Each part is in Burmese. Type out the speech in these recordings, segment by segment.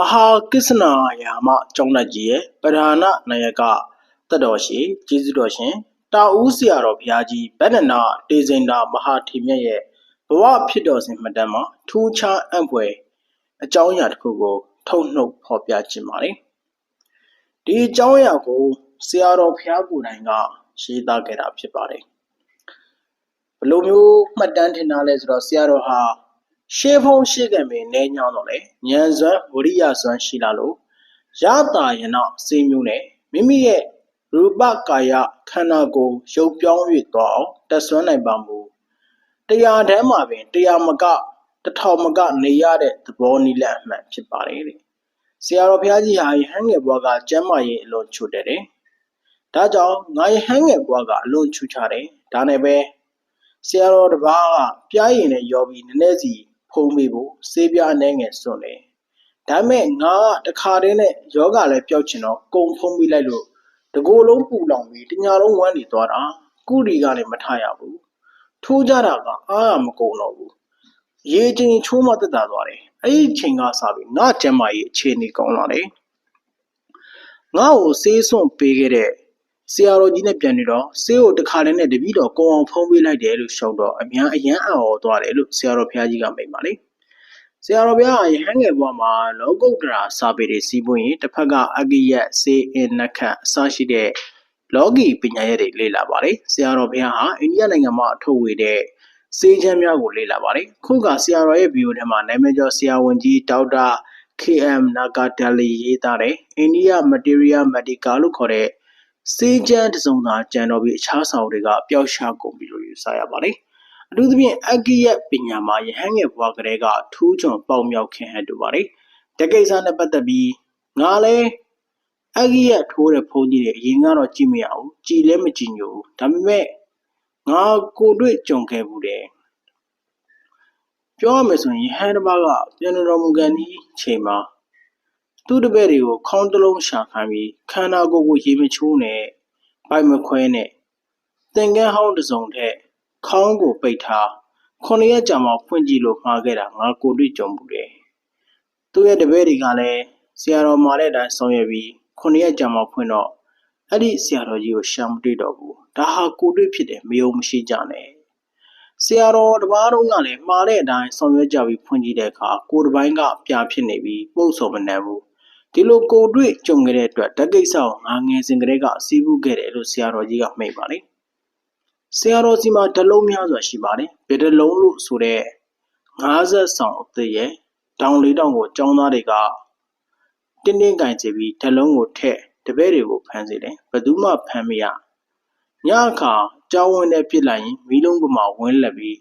မဟာကစ္စနာယာမကျောင်းတက်ကြီးရဲ့ပဓာနနာယကတတ်တော်ရှိကျေးဇူးတော်ရှင်တာဦးဆရာတော်ဘုရားကြီးဗန္ဒနာတေဇင်တာမဟာထေမြတ်ရဲ့ဘဝဖြစ်တော်စဉ်မှတ်တမ်းမှာထူးခြားအံ့ဖွယ်အကြောင်းအရာတစ်ခုကို ထုတ်နှုတ်ဖော်ပြခြင်းပါတယ်ဒီအကြောင်းအရာကိုဆရာတော်ဘုရားကိုယ်တိုင်ကရေးသားခဲ့တာဖြစ်ပါတယ်ဘယ်လိုမျိုးမှတ်တမ်းထင်တာလဲဆိုတော့ဆရာတော်ဟာ ရှေးဖုံးရှိကံပင်နေညောင်းတော့လေဉာဏ်စွမ်းဝရိယစွမ်းရှိလာလို့ရတာယနာစေမျိုးနဲ့မိမိရဲ့ရူပကာယခန္ဓာကိုယ်ရုပ်ပြောင်း၍သွားအောင်တက်ဆွမ်းနိုင်ပါမူတရားတည်းမှာပင်တရားမကတထောင်မကနေရတဲ့သဘောနိလန့်အမှန်ဖြစ်ပါတယ်တဲ့ဆရာတော်ဘုရားကြီးဟာယဟန်ငယ်ဘွားကကျမ်းမာရေးအလွန်ချွတ်တယ်တဲ့ဒါကြောင့်ငါယဟန်ငယ်ဘွားကအလွန်ချူချတယ်ဒါနဲ့ပဲဆရာတော်တစ်ပါးကပြားရင်နဲ့ရောပြီးနည်းနည်းစီ ဖုံးမိဖို့စေးပြားအနေငယ်စွန့်တယ်ဒါပေမဲ့ငါကတခါတည်းနဲ့ယောဂလည်းပျောက်ချင်တော့ကုံဖုံးမိလိုက်လို့တကိုယ်လုံးပူလောင်ပြီးတညာလုံးဝမ်းနေသွားတာကုရီကလည်းမထရဘူးထိုးကြတာကအားမကုန်တော့ဘူးရေချင်းချိုးမတက်တာသွားတယ်အဲ့ဒီချိန်ကစပြီးငါကျမ်းမာရေးအခြေအနေကောင်းလာတယ်ငါ့ကိုဆေးစွန့်ပေးခဲ့တဲ့ ဆရာတော်ကြီးနဲ့ပြန်နေတော့ဆေးကိုတခါတည်းနဲ့တပည့်တော်ကိုအောင်ဖုံးပေးလိုက်တယ်လို့ရှောက်တော့အများအယံအံ့ဩသွားတယ်လို့ဆရာတော်ဘုရားကြီးကမိန့်ပါလေဆရာတော်ဘုရားကယဟန်ငယ်ဘဝမှာလောကုတ္တရာစာပေတွေစီးပွင့်ရင်တစ်ဖက်ကအဂိယစေအင်နခတ်အစရှိတဲ့လောကီပညာရပ်တွေလေ့လာပါတယ်ဆရာတော်ဘုရားဟာအိန္ဒိယနိုင်ငံမှာအထုတ်ဝေတဲ့စေချမ်းများကိုလေ့လာပါတယ်ခုကဆရာတော်ရဲ့ဗီဒီယိုထဲမှာနာမည်ကျော်ဆရာဝန်ကြီးဒေါက်တာ KM Nagadali ရေးသားတဲ့ India Material Medical လို့ခေါ်တဲ့ စေးချမ်းတစုံသာကြံတော်ပြီးအခြားဆောင်တွေကပျောက်ရှားကုန်ပြီလို့ယူဆရပါတယ်အထူးသဖြင့်အဂိယပညာမှာယဟန်ငယ်ဘွားကလေးကထူးချွန်ပေါက်မြောက်ခင်ဟန်တူပါတယ်တကိစ္စနဲ့ပတ်သက်ပြီးငါလည်းအဂိယထိုးတဲ့ဖုန်းကြီးတွေအရင်ကတော့ကြည့်မရဘူးကြည်လည်းမကြည်ညိုဘူးဒါပေမဲ့ငါကိုတွေ့ကြုံခဲ့ဘူးတယ်ပြောရမယ်ဆိုရင်ယဟန်တစ်ပါးကပြန်တော်မူကန်ဒီချိန်မှာ သူ့တပည့်တွေကို ခေါင်းတစ်လုံးရှာခိုင်းပြီး ခန္ဓာကိုယ်ကို ရေမချိုးနဲ့ပိုက်မခွဲနဲ့ သင်္ကန်းဟောင်းတစ်စုံထက် ခေါင်းကိုပိတ်ထားခုနှစ်ရက်ကြာမှ ဖွင့်ကြည့်လို့မှားခဲ့တာ ငါကိုတွေ့ကြုံမှုတယ်သူ့ရဲ့တပည့်တွေကလည်းဆရာတော်မှာတဲ့အတိုင်းဆောင်ရွက်ပြီးခုနှစ်ရက်ကြာမှဖွင့်တော့အဲ့ဒီဆရာတော်ကြီးကိုရှာမတွေ့တော့ဘူးဒါဟာကိုတွေ့ဖြစ်တယ်မယုံမရှိကြနဲ့ဆရာတော်တပါးလုံးကလည်းမှားတဲ့အတိုင်းဆောင်ရွက်ကြပြီးဖွင့်ကြည့်တဲ့အခါကိုယ်တစ်ပိုင်းကပြဖြစ်နေပြီးပုတ်စော်မနှံဘူး ဒီလိုကိုတွေ့ကြုံခဲ့တဲ့အတွက်ဓကိစ္စကိုငါငယ်စဉ်ကတည်းကအစည်းအဝေးခဲ့တယ်လို့ဆရာတော်ကြီးကမိန့်ပါလေဆရာတော်စီမှာတလုံးများစွာရှိပါတယ်ဘယ်တလုံးလို့ဆိုတဲ့50ဆောင်အသက်ရဲ့တောင်လေးတောင်ကိုចောင်းသားတွေကတင်းတင်းကင်စီပြီးတလုံးကိုထက်တပည့်တွေကိုဖမ်းစေတယ်ဘယ်သူမှဖမ်းမရညအခါကြောင်းဝင်တဲ့ပြစ်လိုက်ရင်မီးလုံးပမာဝင်းလက်ပြီး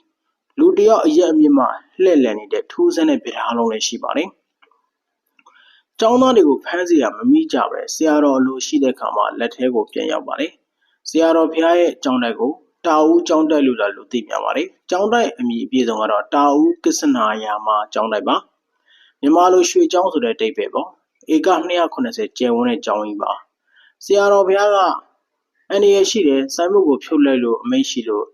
လူတယောက်အရက်အမြင့်မှလှည့်လည်နေတဲ့ထူးဆန်းတဲ့ပြထားလုံးလည်းရှိပါတယ်။ ကျောင်းသားတွေကိုဖမ်းစီရမမိကြပဲဆရာတော်လိုရှိတဲ့ခါမှာလက်ထဲကိုပြန်ရောက်ပါတယ်။ဆရာတော်ဖျားရဲ့ကျောင်းတိုက်ကိုတာဦးကျောင်းတိုက်လို့လာလို့သိများပါတယ်။ကျောင်းတိုက်အမည်အပြည့်စုံကတော့တာဦးကစ္စနာယာမကျောင်းတိုက်ပါ။မြန်မာလိုရွှေကျောင်းဆိုတဲ့အတိတ်ပဲပေါ့။ဧက290ကျယ်ဝန်းတဲ့ကျောင်းကြီးပါ။ဆရာတော်ဘုရားကအန္တရာယ်ရှိတယ်ဆိုင်းဘုတ်ကိုဖြုတ်လိုက်လို့အမိန့်ရှိလို့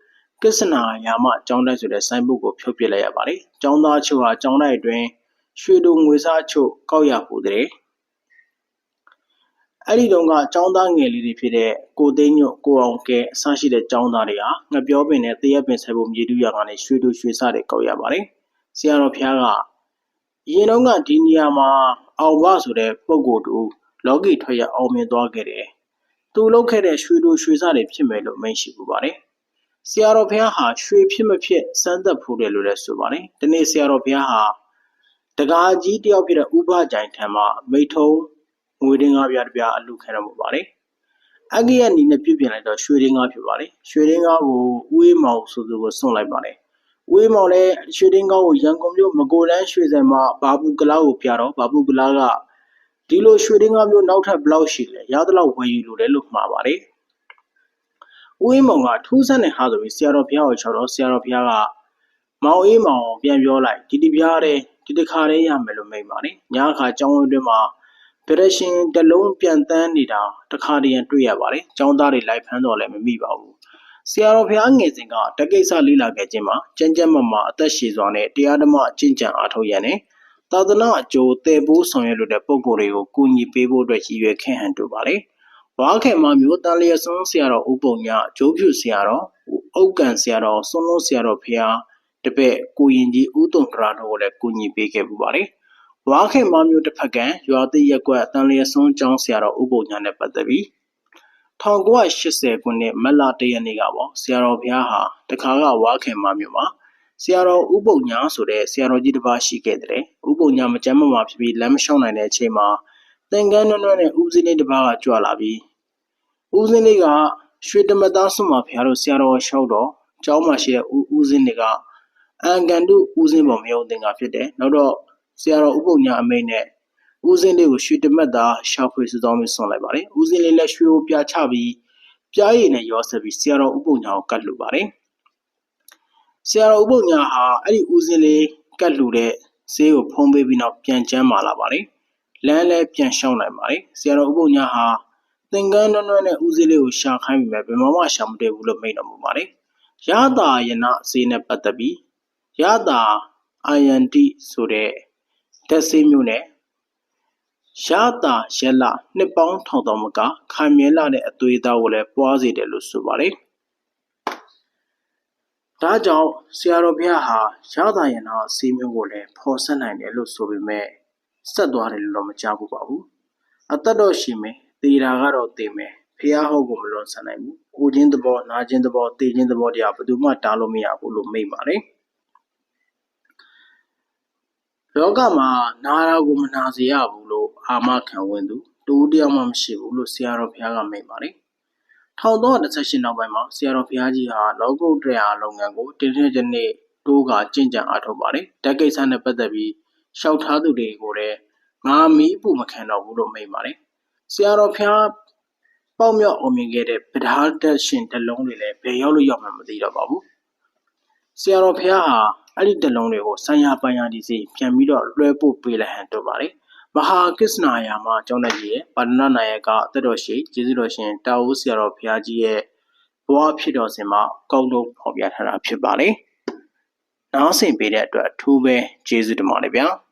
ကစ္စနာယာမကျောင်းတိုက်ဆိုတဲ့ဆိုင်းဘုတ်ကိုဖြုတ်ပစ်လိုက်ရပါတယ်။ကျောင်းသားချို့ဟာကျောင်းတိုက်အတွင်း ရွှေတို့ငွေစားချို့ကောက်ရပူတဲ့အဲ့ဒီတုန်းကចောင်းသားငယ်လေးတွေဖြစ်တဲ့ကိုသိန်းညွတ်ကိုအောင်ကဲအစရှိတဲ့ចောင်းသားတွေဟာငပြောပင်နဲ့တရက်ပင်ဆိုင်ဖို့မြေတူးရကနေရွှေတူရွှေစတွေကောက်ရပါတယ်ဆရာတော်ဖျားကရင်တုန်းကဒီနေရာမှာအောင်ဘဆိုတဲ့ပုံကိုယ်တူလောကီထွက်ရအောင်မြင်သွားခဲ့တယ်သူလုပ်ခဲ့တဲ့ရွှေတူရွှေစတွေဖြစ်မယ်လို့မိန့်ရှိပူပါတယ်ဆရာတော်ဘုရားဟာရွှေဖြစ်မဖြစ်စမ်းသပ်ဖို့တယ်လို့လည်းဆိုပါတယ်ဒီနေ့ဆရာတော်ဘုရားဟာ တကားကြီးတယောက်ဖြစ်တဲ့ဥပကြိုင်ထံမှာမိထုံငွေတင်းငါးပြားတစ်ပြားအလူခံရမှုပါတယ်အဂိယနီနဲ့ပြုပြင်လိုက်တော့ရွှေတင်းငါးဖြစ်ပါတယ်ရွှေတင်းငါးကိုဥေးမောင်ဆိုသူကိုစွန့်လိုက်ပါတယ်ဥေးမောင်လည်းရွှေတင်းငါးကိုရန်ကုန်မြို့မကိုလန်းရွှေစံမှာဘာဘူးကလားကိုပြတော့ဘာဘူးကလားကဒီလိုရွှေတင်းငါးမျိုးနောက်ထပ်ဘလောက်ရှိလဲရသလောက်ဝယ်ယူလို့တယ်လို့မှားပါတယ်ဥေးမောင်ကထူးဆန်းတဲ့ဟာဆိုပြီးဆရာတော်ဘုရားကိုချော်တော့ဆရာတော်ဘုရားကမောင်အေးမောင်ပြန်ပြောလိုက်ဒီတပြားတဲ့ ဒီတစ်ခါတည်းရမယ်လို့မိန့်ပါတယ်ညအခါကျောင်းဝင်းတွင်မှာဗရရှင်တလုံးပြန်တန်းနေတာတခါတည်းတွေ့ရပါတယ်ကျောင်းသားတွေလိုက်ဖမ်းတော့လည်းမမိပါဘူးဆရာတော်ဘုရားငယ်စဉ်ကတကိစ္စလေးလာခဲ့ခြင်းမှာကျမ်းကျမ်းမာမာအသက်ရှည်စွာနဲ့တရားဓမ္မအကျင့်ကြံအားထုတ်ရန်နဲ့သာသနာအကျိုးတည်ပိုးဆောင်ရွက်လိုတဲ့ပုံကိုယ်တွေကိုကူညီပေးဖို့အတွက်ရည်ရွယ်ခဲ့ဟန်တူပါလေဝါခေမမျိုးတန်လျက်စွန်းဆရာတော်ဥပုံညဂျိုးဖြူဆရာတော်ဥက္ကန်ဆရာတော်စွန်းလုံးဆရာတော်ဖျား တပည့်ကိုရင်ကြီးဥတုံကရာတို့ကိုလည်းကူညီပေးခဲ့ပူပါလေဝါခေမမျိုးတစ်ဖက်ကရွာသိရက်ကွက်တန်လျက်စွန်းကျောင်းဆရာတော်ဥပုံညနဲ့ပတ်သက်ပြီး1980ခုနှစ်မတ်လတရက်နေ့ကပေါ့ဆရာတော်ဘုရားဟာတခါကဝါခင်မမြို့မှာဆရာတော်ဥပုံညာဆိုတဲ့ဆရာတော်ကြီးတစ်ပါးရှိခဲ့တဲ့ဥပုံညာမကြမ်းမမာဖြစ်ပြီးလမ်းမလျှောက်နိုင်တဲ့အချိန်မှာသင်္ကန်းနွမ်းနွမ်းနဲ့ဦးစင်းလေးတစ်ပါးကကြွလာပြီးဦးစင်းလေးကရွှေတမသားဆွမှာဘုရားတို့ဆရာတော်လျှောက်တော့ကျောင်းမှာရှိတဲ့ဦးဦးစင်းတွေက အန်ကန်တုဦးစင်းပေါ်မယုံသင်္ကာဖြစ်တယ်နောက်တော့ဆရာတော်ဥပုံညာအမိတ်နဲ့ဦးစင်းလေးကိုရွှေတမက်သားရှာဖွေစုဆောင်ပြီးဆွန်လိုက်ပါတယ်ဦးစင်းလေးလည်းရွှေကိုပြချပြီးပြားရည်နဲ့ရောဆက်ပြီးဆရာတော်ဥပုံညာကိုကတ်လူပါတယ်ဆရာတော်ဥပုံညာဟာအဲ့ဒီဦးစင်းလေးကတ်လူတဲ့ဈေးကိုဖုံးပေးပြီးနောက်ပြန်ကျမ်းမာလာပါတယ်လမ်းလည်းပြန်ရှောင်းနိုင်ပါတယ်ဆရာတော်ဥပုံညာဟာသင်္ကန်းနွမ်းနွမ်းနဲ့ဦးစင်းလေးကိုရှာခိုင်းပြီးပဲဘယ်မှမရှာမတွေ့ဘူးလို့မိန့်တော်မူပါတယ်ရတာယနာဈေးနဲ့ပတ်သက်ပြီး ရတာအာယန်တိဆိုတဲ့ဓာတ်ဆေးမျိုးနဲ့ရတာရက်လနှစ်ပေါင်းထောင်တော်မကခံမြဲလာတဲ့အသွေးသားကိုလည်းပွားစေတယ်လို့ဆိုပါတယ်။ဒါကြောင့်ဆရာတော်ဘုရားဟာရတာယနာဆေးမျိုးကိုလည်းဖော်ဆက်နိုင်တယ်လို့ဆိုပေမဲ့ဆက်သွားတယ်လို့တော့မကြားဘူးပါဘူး။အသက်တော့ရှိမယ်။သေတာကတော့သေမယ်။ဖះဟုတ်ကိုမလွန်ဆန်နိုင်ဘူး။ကိုချင်းသဘောနာချင်းသဘောသေချင်းသဘောတရားဘယ်သူမှတားလို့မရဘူးလို့မိတ်ပါတယ်။ လောကမှာနာတာကိုမနာစေရဘူးလို့အာမခံဝင်သူတူတယောက်မှမရှိဘူးလို့ဆရာတော်ဘုရားကမိန့်ပါတယ်။1318နောက်ပိုင်းမှာဆရာတော်ဘုရားကြီးဟာလောကုတ္တရာလုပ်ငန်းကိုတင်းတင်းကျပ်ကျပ်တိုးကကြင်ကြံအားထုတ်ပါတယ်။ဓာတ်ကိစ္စနဲ့ပတ်သက်ပြီးရှောက်ထားသူတွေကိုလည်းငါမီးပူမခံတော့ဘူးလို့မိန့်ပါတယ်။ဆရာတော်ဘုရားပေါက်မြောက်အောင်မြင်ခဲ့တဲ့ဗဒါဓာတ်ရှင်တလုံးတွေလည်းဘယ်ရောက်လို့ရောက်မှမသိတော့ပါဘူး။ဆရာတော်ဘုရားဟာ အဲ့ဒီတလုံးတွေကိုဆံရပန်ရဒီစီပြန်ပြီးတော့လွှဲပို့ပေးလိုက်ဟန်တို့ပါတယ်မဟာကစ္စနာယာမှာကျောင်းတက်ကြီးရဲ့ပါဏနာယကတက်တော်ရှိကျေးဇူးတော်ရှင်တာဝုဆရာတော်ဘုရားကြီးရဲ့ဘဝဖြစ်တော်စဉ်မှာကောင်းလုံးဖော်ပြထားတာဖြစ်ပါတယ်။နောက်ဆင်ပေးတဲ့အတွက်အထူးပဲကျေးဇူးတင်ပါတယ်ဗျာ။